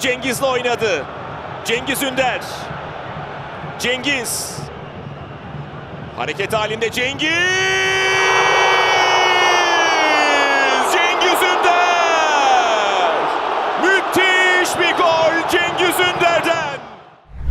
Cengiz'le oynadı. Cengiz Ünder. Cengiz. Hareket halinde Cengiz. Cengiz Ünder. Müthiş bir gol Cengiz Ünder'den.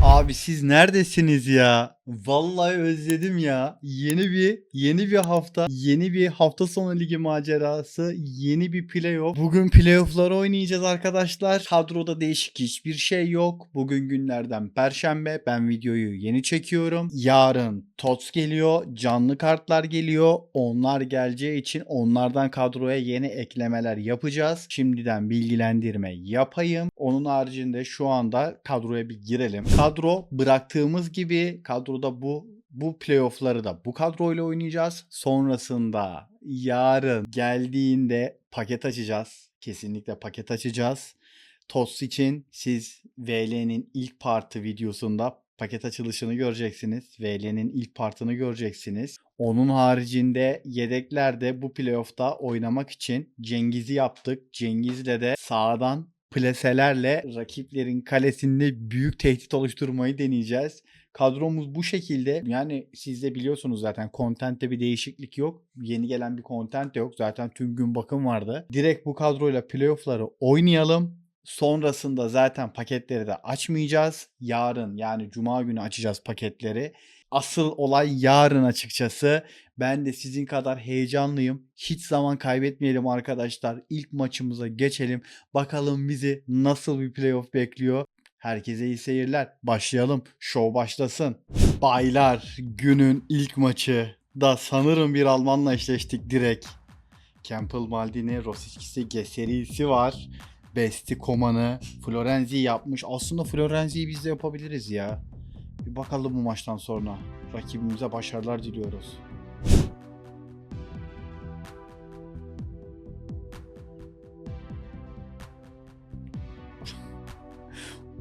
Abi siz neredesiniz ya? Vallahi özledim ya. Yeni bir yeni bir hafta, yeni bir hafta sonu ligi macerası, yeni bir playoff. Bugün playoff'ları oynayacağız arkadaşlar. Kadroda değişik hiçbir şey yok. Bugün günlerden perşembe. Ben videoyu yeni çekiyorum. Yarın TOTS geliyor, canlı kartlar geliyor. Onlar geleceği için onlardan kadroya yeni eklemeler yapacağız. Şimdiden bilgilendirme yapayım. Onun haricinde şu anda kadroya bir girelim. Kadro bıraktığımız gibi kadroda bu bu playoff'ları da bu kadroyla oynayacağız. Sonrasında yarın geldiğinde paket açacağız. Kesinlikle paket açacağız. TOS için siz VL'nin ilk partı videosunda paket açılışını göreceksiniz. VL'nin ilk partını göreceksiniz. Onun haricinde yedeklerde bu playoff'ta oynamak için Cengiz'i yaptık. Cengiz'le de sağdan plaselerle rakiplerin kalesinde büyük tehdit oluşturmayı deneyeceğiz. Kadromuz bu şekilde. Yani siz de biliyorsunuz zaten content'te bir değişiklik yok. Yeni gelen bir content de yok. Zaten tüm gün bakım vardı. Direkt bu kadroyla playoff'ları oynayalım. Sonrasında zaten paketleri de açmayacağız. Yarın yani cuma günü açacağız paketleri. Asıl olay yarın açıkçası. Ben de sizin kadar heyecanlıyım. Hiç zaman kaybetmeyelim arkadaşlar. İlk maçımıza geçelim. Bakalım bizi nasıl bir playoff bekliyor. Herkese iyi seyirler. Başlayalım. Show başlasın. Baylar günün ilk maçı da sanırım bir Almanla eşleştik direkt. Campbell Maldini, Rosicki Geserisi var. Besti Koman'ı, Florenzi yapmış. Aslında Florenzi'yi biz de yapabiliriz ya. Bir bakalım bu maçtan sonra. Rakibimize başarılar diliyoruz.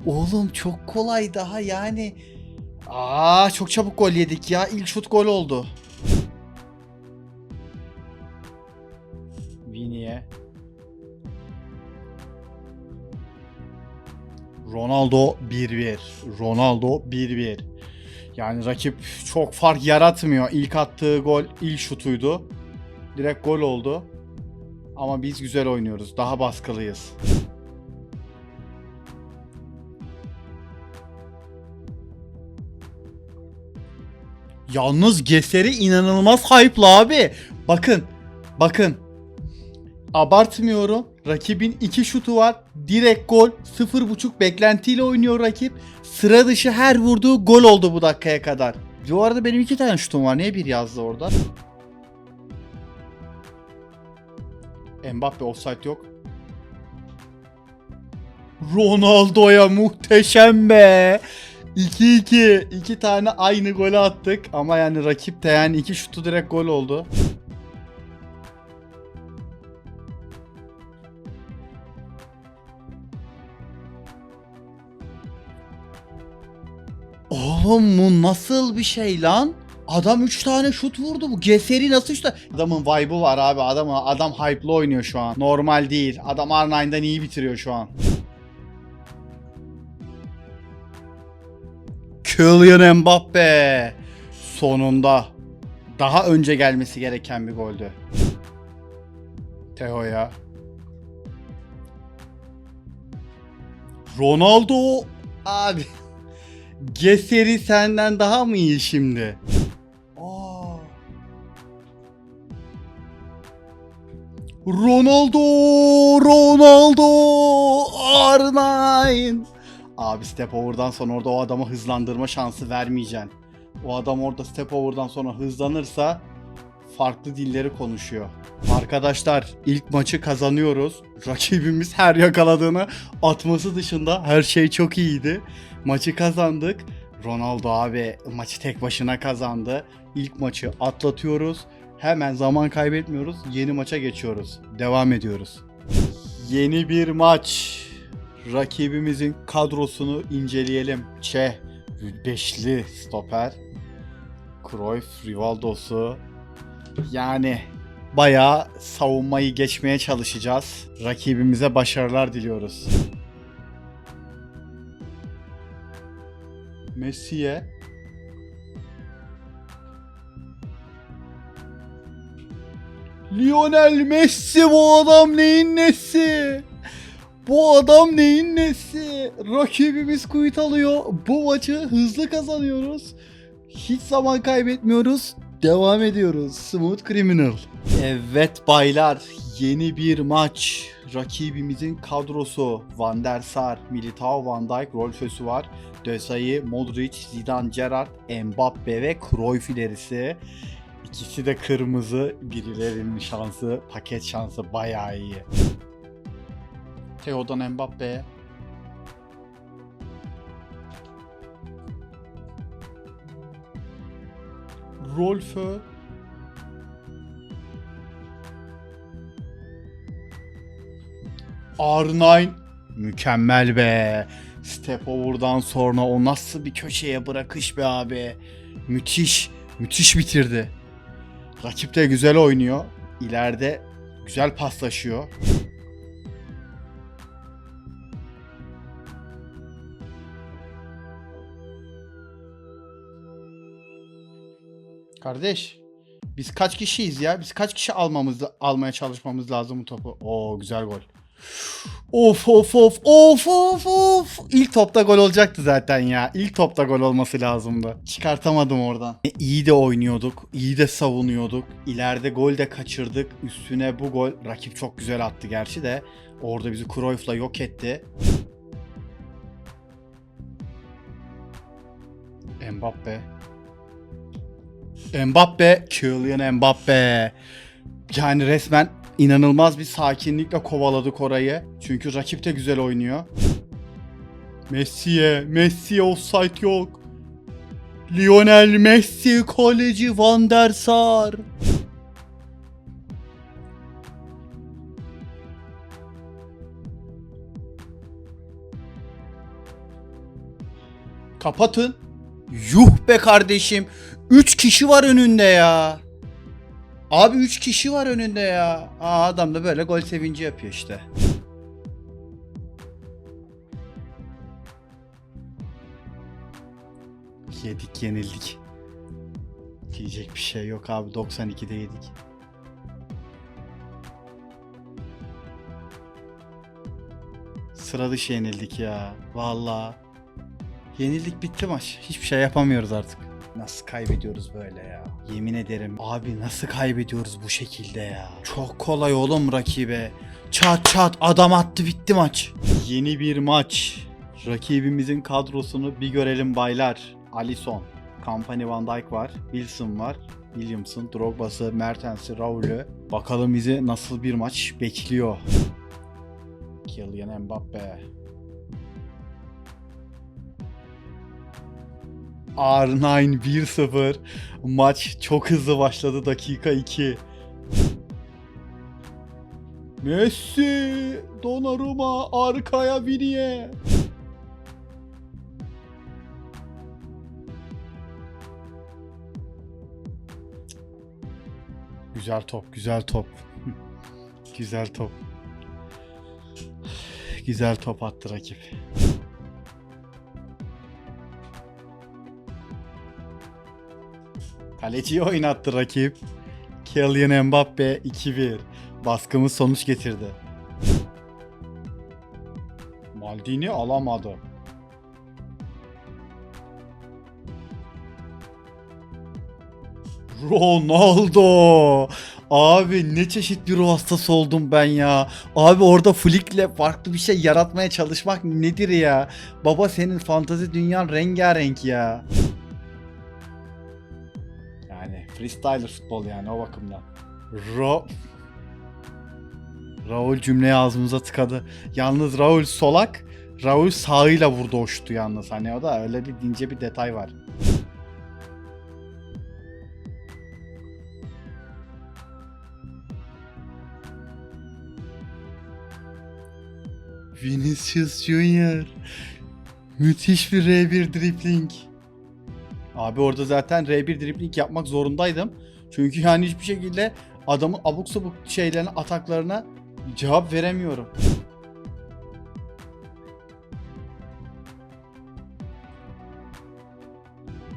Oğlum çok kolay daha yani. Aa çok çabuk gol yedik ya. İlk şut gol oldu. Ronaldo 1-1. Ronaldo 1-1. Yani rakip çok fark yaratmıyor. İlk attığı gol ilk şutuydu. Direkt gol oldu. Ama biz güzel oynuyoruz. Daha baskılıyız. Yalnız Geser'i inanılmaz hype'lı abi. Bakın. Bakın. Abartmıyorum. Rakibin iki şutu var. Direkt gol. 0.5 beklentiyle oynuyor rakip. Sıra dışı her vurduğu gol oldu bu dakikaya kadar. Bu arada benim iki tane şutum var. Niye bir yazdı orada? Mbappe offside yok. Ronaldo'ya muhteşem be. 2-2. İki tane aynı golü attık. Ama yani rakip de yani iki şutu direkt gol oldu. Oğlum bu nasıl bir şey lan? Adam 3 tane şut vurdu bu. Geseri nasıl işte? Adamın vibe'ı var abi. Adam adam hype'lı oynuyor şu an. Normal değil. Adam R9'dan iyi bitiriyor şu an. Kylian Mbappe. Sonunda. Daha önce gelmesi gereken bir goldü. Teho'ya. Ronaldo. Abi. Geseri senden daha mı iyi şimdi? Aa. Ronaldo, Ronaldo, R9. Abi step over'dan sonra orada o adama hızlandırma şansı vermeyeceksin. O adam orada step over'dan sonra hızlanırsa farklı dilleri konuşuyor. Arkadaşlar ilk maçı kazanıyoruz. Rakibimiz her yakaladığını atması dışında her şey çok iyiydi. Maçı kazandık. Ronaldo abi maçı tek başına kazandı. İlk maçı atlatıyoruz. Hemen zaman kaybetmiyoruz. Yeni maça geçiyoruz. Devam ediyoruz. Yeni bir maç. Rakibimizin kadrosunu inceleyelim. Çeh, beşli stoper. Cruyff, Rivaldo'su. Yani bayağı savunmayı geçmeye çalışacağız. Rakibimize başarılar diliyoruz. Messi'ye. Lionel Messi bu adam neyin nesi? Bu adam neyin nesi? Rakibimiz kuyut alıyor. Bu maçı hızlı kazanıyoruz. Hiç zaman kaybetmiyoruz. Devam ediyoruz. Smooth Criminal. Evet baylar yeni bir maç. Rakibimizin kadrosu Van der Sar, Militao, Van Dijk, Rolfös'ü var. Desailly, Modric, Zidane, Gerrard, Mbappe ve Cruyff ilerisi. İkisi de kırmızı. Birilerinin şansı, paket şansı bayağı iyi. Theo'dan Mbappe'ye. Rolfö. R9. Mükemmel be. Step over'dan sonra o nasıl bir köşeye bırakış be abi. Müthiş. Müthiş bitirdi. Rakip de güzel oynuyor. İleride güzel paslaşıyor. Kardeş, biz kaç kişiyiz ya? Biz kaç kişi almamız almaya çalışmamız lazım bu topu? Oo güzel gol. Of of of of of of. İlk topta gol olacaktı zaten ya. İlk topta gol olması lazımdı. Çıkartamadım oradan. E, İyi de oynuyorduk. iyi de savunuyorduk. İleride gol de kaçırdık. Üstüne bu gol rakip çok güzel attı gerçi de. Orada bizi Cruyff'la yok etti. Mbappe. Mbappe, Kylian Mbappe. Yani resmen inanılmaz bir sakinlikle kovaladık orayı. Çünkü rakip de güzel oynuyor. Messi'ye, Messi'ye offside yok. Lionel Messi, kaleci Van der Sar. Kapatın. Yuh be kardeşim. 3 kişi var önünde ya. Abi 3 kişi var önünde ya. Aa, adam da böyle gol sevinci yapıyor işte. Yedik yenildik. Diyecek bir şey yok abi 92'de yedik. Sıra dışı yenildik ya. Vallahi. Yenildik bitti maç. Hiçbir şey yapamıyoruz artık. Nasıl kaybediyoruz böyle ya? Yemin ederim. Abi nasıl kaybediyoruz bu şekilde ya? Çok kolay oğlum rakibe. Çat çat adam attı bitti maç. Yeni bir maç. Rakibimizin kadrosunu bir görelim baylar. Alisson, Company Van Dijk var, Wilson var, Williamson, Drogba'sı, Mertens'i, Raul'ü. Bakalım bizi nasıl bir maç bekliyor. Kylian Mbappe. R9 1-0. Maç çok hızlı başladı dakika 2. Messi, Donnarumma arkaya Vini'ye. Güzel top, güzel top. güzel top. Güzel top attı rakip. Kaleciyi oynattı rakip. Kylian Mbappe 2-1. Baskımız sonuç getirdi. Maldini alamadı. Ronaldo. Abi ne çeşit bir ruh hastası oldum ben ya. Abi orada flickle farklı bir şey yaratmaya çalışmak nedir ya? Baba senin fantazi dünyan rengarenk ya. Freestyler futbol yani o bakımdan. Ro Raul cümleyi ağzımıza tıkadı. Yalnız Raul solak, Raul sağıyla vurdu o şutu yalnız. Hani o da öyle bir ince bir detay var. Vinicius Junior. Müthiş bir R1 dribbling. Abi orada zaten R1 dribbling yapmak zorundaydım. Çünkü yani hiçbir şekilde adamın abuk sabuk şeylerine, ataklarına cevap veremiyorum.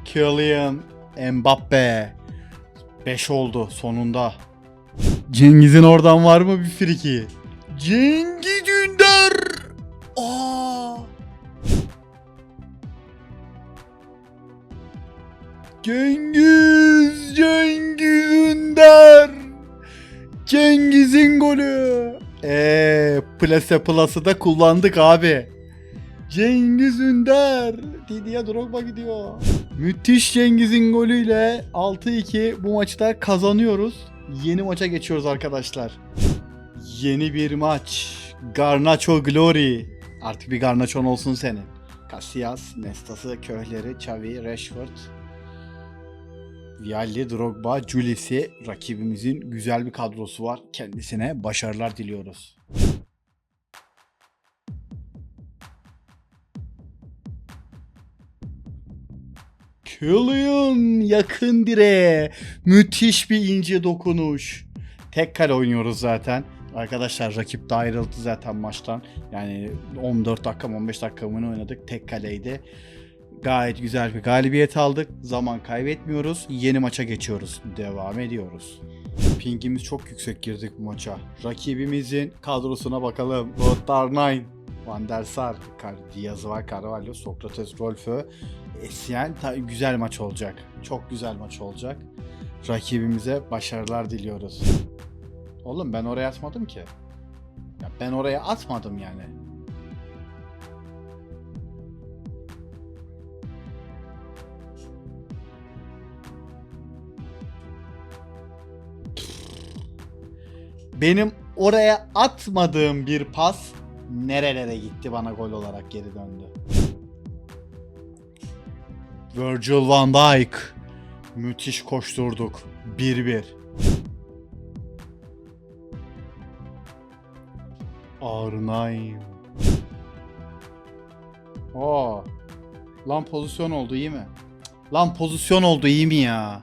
Kylian Mbappe. 5 oldu sonunda. Cengiz'in oradan var mı bir friki? Cengiz Cengiz, Cengiz Ünder. Cengiz'in golü. Eee Plase Plus'ı da kullandık abi. Cengiz Ünder. Didier Drogba gidiyor. Müthiş Cengiz'in golüyle 6-2 bu maçta kazanıyoruz. Yeni maça geçiyoruz arkadaşlar. Yeni bir maç. Garnacho Glory. Artık bir Garnacho'n olsun senin. Casillas, Nestası, Köhleri, Xavi, Rashford, Vialli, Drogba, Julisi rakibimizin güzel bir kadrosu var. Kendisine başarılar diliyoruz. Kylian yakın direğe. Müthiş bir ince dokunuş. Tek kale oynuyoruz zaten. Arkadaşlar rakip de ayrıldı zaten maçtan. Yani 14 dakika mı 15 dakika oynadık. Tek kaleydi. Gayet güzel bir galibiyet aldık. Zaman kaybetmiyoruz. Yeni maça geçiyoruz. Devam ediyoruz. Pingimiz çok yüksek girdik bu maça. Rakibimizin kadrosuna bakalım. Lothar 9, Van der Sar, Diaz var, Carvalho, Sokrates, Rolfö, Essien. Ta- güzel maç olacak. Çok güzel maç olacak. Rakibimize başarılar diliyoruz. Oğlum ben oraya atmadım ki. Ya ben oraya atmadım yani. Benim oraya atmadığım bir pas nerelere gitti bana gol olarak geri döndü. Virgil van Dijk. Müthiş koşturduk. 1-1. Arnayım. Oo. Lan pozisyon oldu iyi mi? Lan pozisyon oldu iyi mi ya?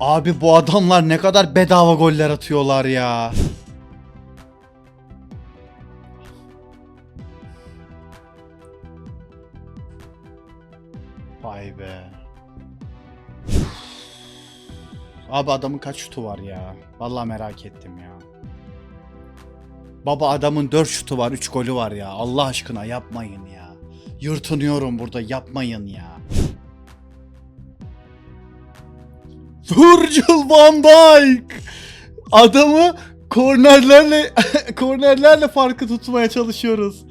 Abi bu adamlar ne kadar bedava goller atıyorlar ya. Vay be. Abi adamın kaç şutu var ya? Vallahi merak ettim ya. Baba adamın 4 şutu var, 3 golü var ya. Allah aşkına yapmayın ya. Yırtınıyorum burada yapmayın ya. Virgil van Dijk. Adamı kornerlerle kornerlerle farkı tutmaya çalışıyoruz.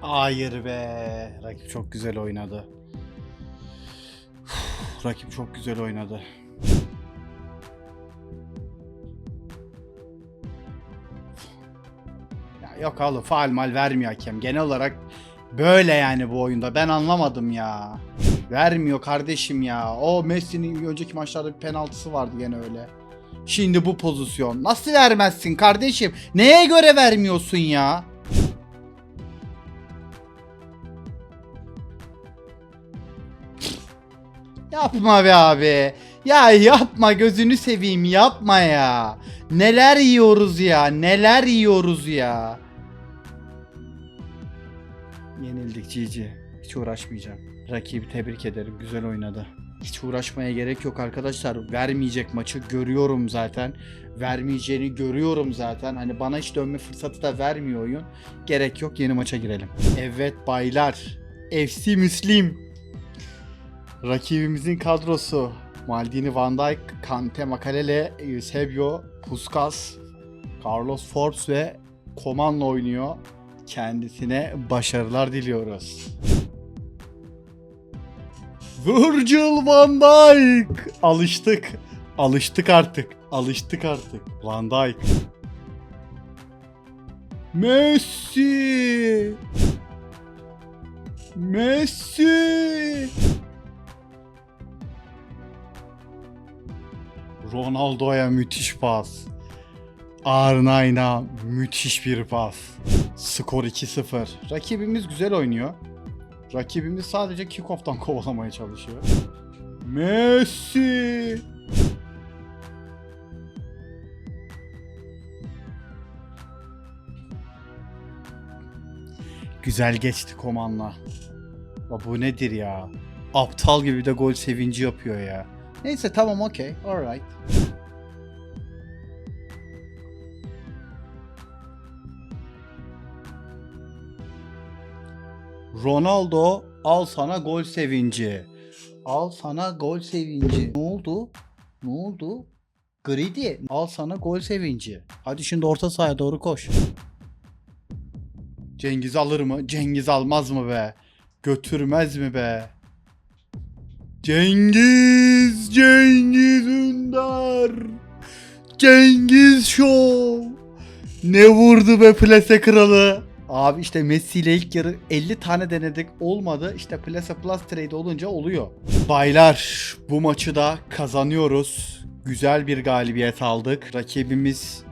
Hayır be. Rakip çok güzel oynadı. Rakip çok güzel oynadı. Yok oğlum faal mal vermiyor hakem. Genel olarak böyle yani bu oyunda. Ben anlamadım ya. Vermiyor kardeşim ya. O Messi'nin önceki maçlarda bir penaltısı vardı gene öyle. Şimdi bu pozisyon. Nasıl vermezsin kardeşim? Neye göre vermiyorsun ya? Yapma be abi. Ya yapma gözünü seveyim yapma ya. Neler yiyoruz ya neler yiyoruz ya. Cici. Hiç uğraşmayacağım. Rakibi tebrik ederim. Güzel oynadı. Hiç uğraşmaya gerek yok arkadaşlar. Vermeyecek maçı görüyorum zaten. Vermeyeceğini görüyorum zaten. Hani bana hiç dönme fırsatı da vermiyor oyun. Gerek yok yeni maça girelim. Evet baylar. FC Müslim. Rakibimizin kadrosu Maldini, Van Dijk, Kante, Makalele, Eusebio, Puskas, Carlos Forbes ve Koman'la oynuyor. Kendisine başarılar diliyoruz. Virgil van Dijk. Alıştık. Alıştık artık. Alıştık artık. Van Dijk. Messi. Messi. Ronaldo'ya müthiş pas. Arnayna müthiş bir pas. Skor 2-0. Rakibimiz güzel oynuyor. Rakibimiz sadece kickoff'tan kovalamaya çalışıyor. Messi. güzel geçti Koman'la. Ya bu nedir ya? Aptal gibi de gol sevinci yapıyor ya. Neyse tamam okey. Alright. Ronaldo al sana gol sevinci. Al sana gol sevinci. Ne oldu? Ne oldu? Greedy al sana gol sevinci. Hadi şimdi orta sahaya doğru koş. Cengiz alır mı? Cengiz almaz mı be? Götürmez mi be? Cengiz, Cengiz Ünder. Cengiz Show. Ne vurdu be plase kralı. Abi işte Messi ile ilk yarı 50 tane denedik olmadı. İşte plase plus trade olunca oluyor. Baylar bu maçı da kazanıyoruz. Güzel bir galibiyet aldık. Rakibimiz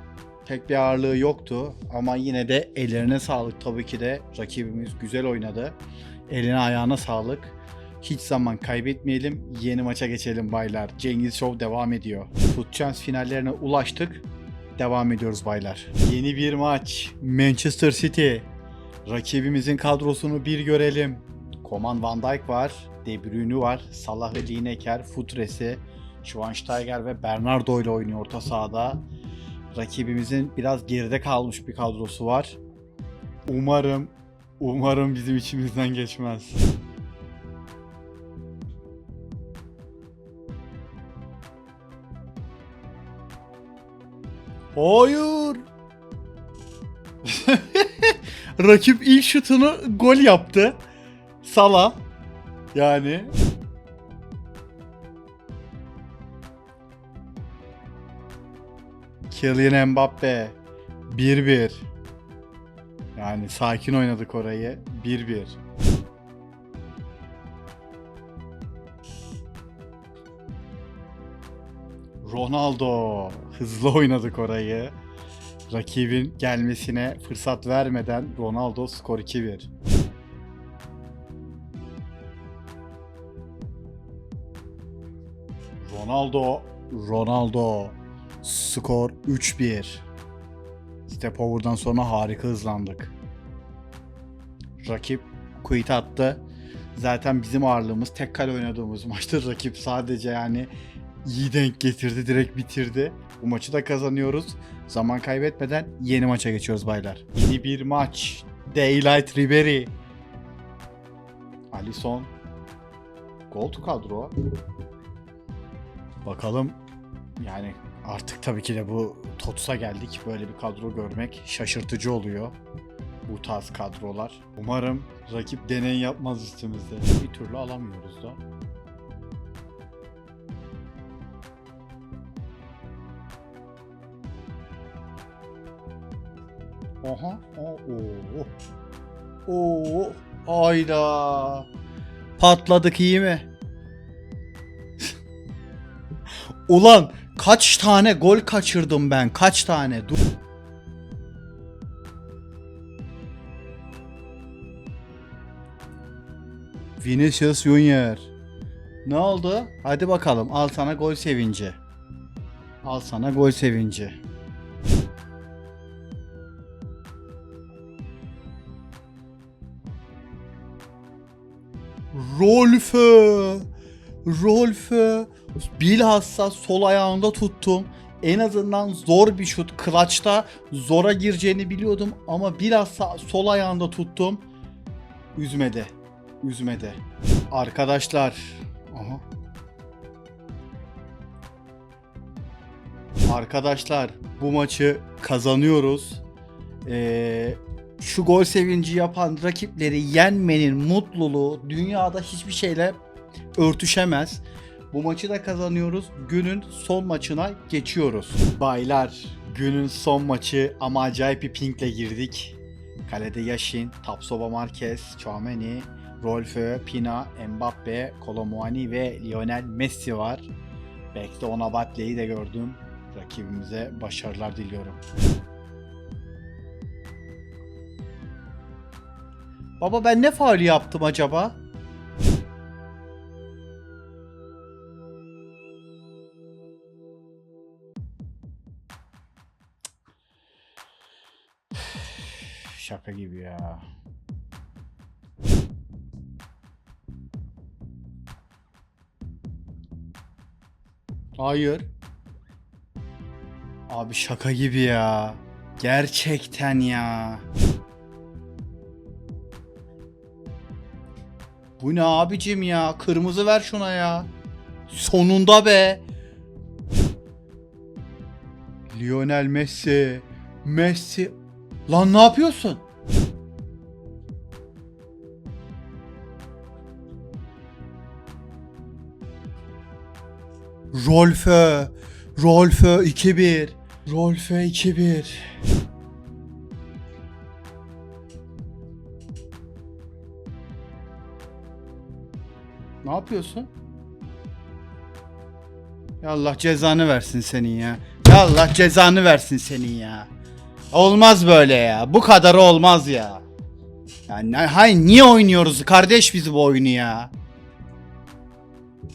pek bir ağırlığı yoktu ama yine de ellerine sağlık tabii ki de. Rakibimiz güzel oynadı. Eline ayağına sağlık. Hiç zaman kaybetmeyelim. Yeni maça geçelim baylar. Cengiz Show devam ediyor. Foot Chance finallerine ulaştık. Devam ediyoruz baylar. Yeni bir maç. Manchester City. Rakibimizin kadrosunu bir görelim. Koman Van Dijk var. De Bruyne var. Salah ve Lineker, Futresi, Schweinsteiger ve Bernardo ile oynuyor orta sahada. Rakibimizin biraz geride kalmış bir kadrosu var. Umarım, umarım bizim içimizden geçmez. Hayır. Rakip ilk şutunu gol yaptı. Sala. Yani. Kylian Mbappe. 1-1. Yani sakin oynadık orayı. 1-1. Ronaldo. Hızlı oynadık orayı. Rakibin gelmesine fırsat vermeden Ronaldo skor 2-1. Ronaldo, Ronaldo skor 3-1. Step over'dan sonra harika hızlandık. Rakip quit attı. Zaten bizim ağırlığımız tek kale oynadığımız maçtır. Rakip sadece yani iyi denk getirdi, direkt bitirdi. Bu maçı da kazanıyoruz. Zaman kaybetmeden yeni maça geçiyoruz baylar. Yeni bir maç. Daylight Ribery. Alisson. Gol to kadro. Bakalım yani artık tabii ki de bu TOTS'a geldik. Böyle bir kadro görmek şaşırtıcı oluyor. Bu tarz kadrolar. Umarım rakip deney yapmaz üstümüzde. Bir türlü alamıyoruz da. Oha. Oo. Oo. Ayda. Patladık iyi mi? Ulan kaç tane gol kaçırdım ben? Kaç tane? Dur. Vinicius Junior. Ne oldu? Hadi bakalım. Al sana gol sevinci. Al sana gol sevinci. Rolfö. Rolfö. Bilhassa sol ayağında tuttum. En azından zor bir şut. Clutch'ta zora gireceğini biliyordum ama bilhassa sol ayağında tuttum. Üzmedi. Üzmedi. Arkadaşlar. Aha. Arkadaşlar bu maçı kazanıyoruz. Ee, şu gol sevinci yapan rakipleri yenmenin mutluluğu dünyada hiçbir şeyle örtüşemez. Bu maçı da kazanıyoruz. Günün son maçına geçiyoruz. Baylar günün son maçı ama acayip bir pinkle girdik. Kalede Yashin, Tapsoba Marquez, Chouameni, Rolfö, Pina, Mbappe, Kolomuani ve Lionel Messi var. Bekle ona Batle'yi de gördüm. Rakibimize başarılar diliyorum. Baba ben ne faal yaptım acaba? Şaka gibi ya. Hayır. Abi şaka gibi ya. Gerçekten ya. Bu ne abicim ya? Kırmızı ver şuna ya. Sonunda be. Lionel Messi. Messi. Lan ne yapıyorsun? Rolfö. Rolfö 2-1. Rolfö 2-1. Ne yapıyorsun? Ya Allah cezanı versin senin ya. Ya Allah cezanı versin senin ya. Olmaz böyle ya. Bu kadarı olmaz ya. Yani hayır niye oynuyoruz kardeş biz bu oyunu ya?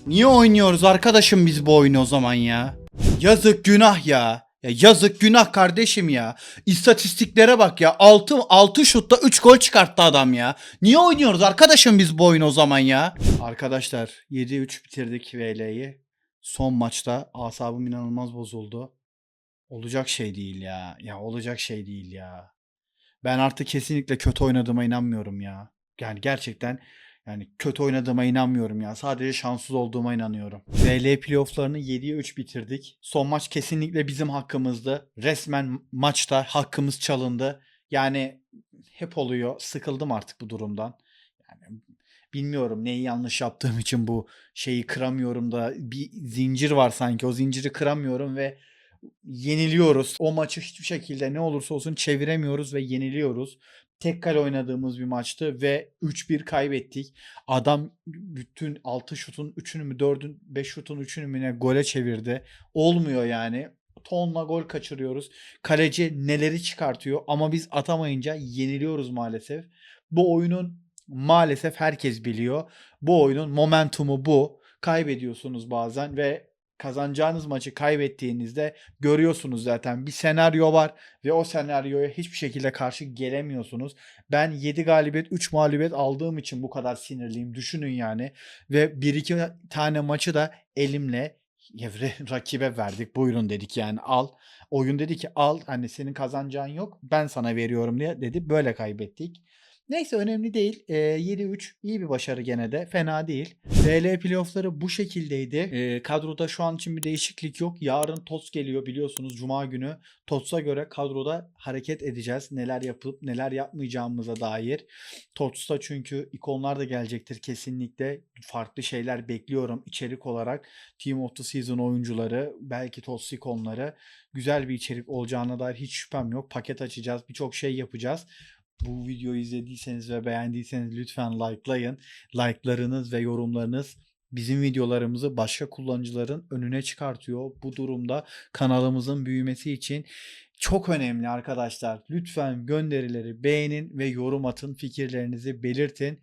Niye oynuyoruz arkadaşım biz bu oyunu o zaman ya? Yazık günah ya. Ya yazık günah kardeşim ya. İstatistiklere bak ya. 6 6 şutta 3 gol çıkarttı adam ya. Niye oynuyoruz arkadaşım biz bu oyunu o zaman ya? Arkadaşlar 7-3 bitirdik VL'yi. Son maçta asabım inanılmaz bozuldu. Olacak şey değil ya. Ya olacak şey değil ya. Ben artık kesinlikle kötü oynadığıma inanmıyorum ya. Yani gerçekten yani kötü oynadığıma inanmıyorum ya. Sadece şanssız olduğuma inanıyorum. VL playofflarını 7'ye 3 bitirdik. Son maç kesinlikle bizim hakkımızdı. Resmen maçta hakkımız çalındı. Yani hep oluyor. Sıkıldım artık bu durumdan. Yani bilmiyorum neyi yanlış yaptığım için bu şeyi kıramıyorum da bir zincir var sanki. O zinciri kıramıyorum ve yeniliyoruz. O maçı hiçbir şekilde ne olursa olsun çeviremiyoruz ve yeniliyoruz. Tek kale oynadığımız bir maçtı ve 3-1 kaybettik. Adam bütün 6 şutun 3'ünü mü 4'ün 5 şutun 3'ünü mü ne gole çevirdi. Olmuyor yani. Tonla gol kaçırıyoruz. Kaleci neleri çıkartıyor ama biz atamayınca yeniliyoruz maalesef. Bu oyunun maalesef herkes biliyor. Bu oyunun momentumu bu. Kaybediyorsunuz bazen ve kazanacağınız maçı kaybettiğinizde görüyorsunuz zaten bir senaryo var ve o senaryoya hiçbir şekilde karşı gelemiyorsunuz. Ben 7 galibiyet 3 mağlubiyet aldığım için bu kadar sinirliyim. Düşünün yani ve 1-2 tane maçı da elimle evre- rakibe verdik. Buyurun dedik yani al. Oyun dedi ki al hani senin kazanacağın yok ben sana veriyorum diye dedi. Böyle kaybettik. Neyse önemli değil. Ee, 7-3 iyi bir başarı gene de. Fena değil. DL playoffları bu şekildeydi. Ee, kadroda şu an için bir değişiklik yok. Yarın TOTS geliyor biliyorsunuz. Cuma günü TOTS'a göre kadroda hareket edeceğiz. Neler yapıp neler yapmayacağımıza dair. TOTS'ta çünkü ikonlar da gelecektir kesinlikle. Farklı şeyler bekliyorum içerik olarak. Team of the Season oyuncuları, belki TOTS ikonları. Güzel bir içerik olacağına dair hiç şüphem yok. Paket açacağız. Birçok şey yapacağız. Bu videoyu izlediyseniz ve beğendiyseniz lütfen likelayın. Like'larınız ve yorumlarınız bizim videolarımızı başka kullanıcıların önüne çıkartıyor. Bu durumda kanalımızın büyümesi için çok önemli arkadaşlar. Lütfen gönderileri beğenin ve yorum atın. Fikirlerinizi belirtin.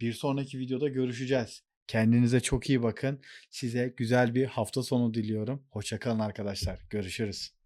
Bir sonraki videoda görüşeceğiz. Kendinize çok iyi bakın. Size güzel bir hafta sonu diliyorum. Hoşçakalın arkadaşlar. Görüşürüz.